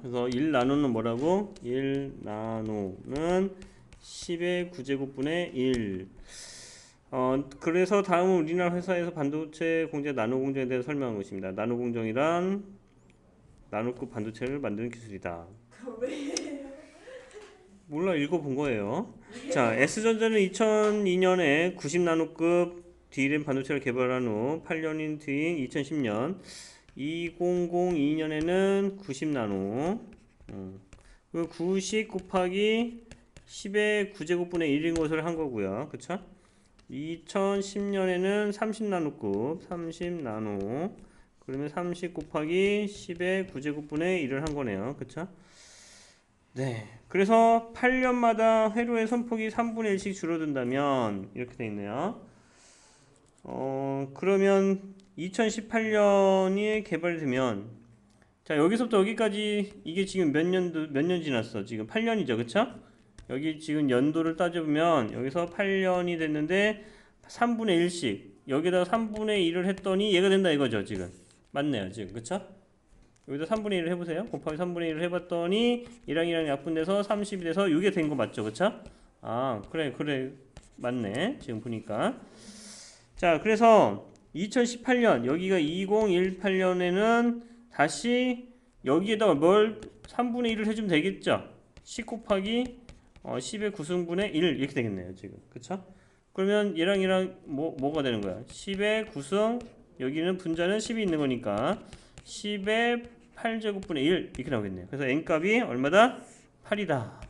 그래서 1 나누는 뭐라고? 1 나누는 10의 9제곱분의 1. 어, 그래서 다음은 우리나라 회사에서 반도체 공제 나노 공정에 대해서 설명한 것입니다. 나노 공정이란 나노급 반도체를 만드는 기술이다. 왜? 몰라 읽어본 거예요. 자, S전자는 2002년에 90나노급 D램 반도체를 개발한 후 8년인 뒤인 2010년 2002년에는 90나노 음, 그90 곱하기 10의 9제곱분의 1인 것을 한 거고요. 그쵸? 2010년에는 30나노급 30나노 그러면 30 곱하기 10의 9제곱분의 1을 한 거네요. 그쵸? 네. 그래서 8년마다 회로의 선폭이 3분의 1씩 줄어든다면 이렇게 돼 있네요. 어, 그러면 2018년이 개발되면 자, 여기서부터 여기까지 이게 지금 몇 년도 몇 년 지났어? 지금 8년이죠. 그쵸? 여기 지금 연도를 따져보면 여기서 8년이 됐는데 3분의 1씩 여기다가 3분의 1을 했더니 얘가 된다 이거죠, 지금. 맞네요, 지금. 그쵸? 여기다 3분의 1을 해보세요. 곱하기 3분의 1을 해봤더니 1랑 1랑 약분돼서 30이 돼서 이게 된 거 맞죠? 그쵸? 아, 그래, 그래. 맞네. 지금 보니까. 자, 그래서 2018년, 여기가 2018년에는 다시 여기에다가 뭘 3분의 1을 해주면 되겠죠? 10 곱하기 어, 10의 9승분의 1 이렇게 되겠네요. 지금. 그쵸? 그러면 얘랑 얘랑 뭐, 뭐가 되는 거야? 10의 9승, 여기는 분자는 10이 있는 거니까 10의 8제곱분의 1 이렇게 나오겠네요. 그래서 n값이 얼마다? 8이다.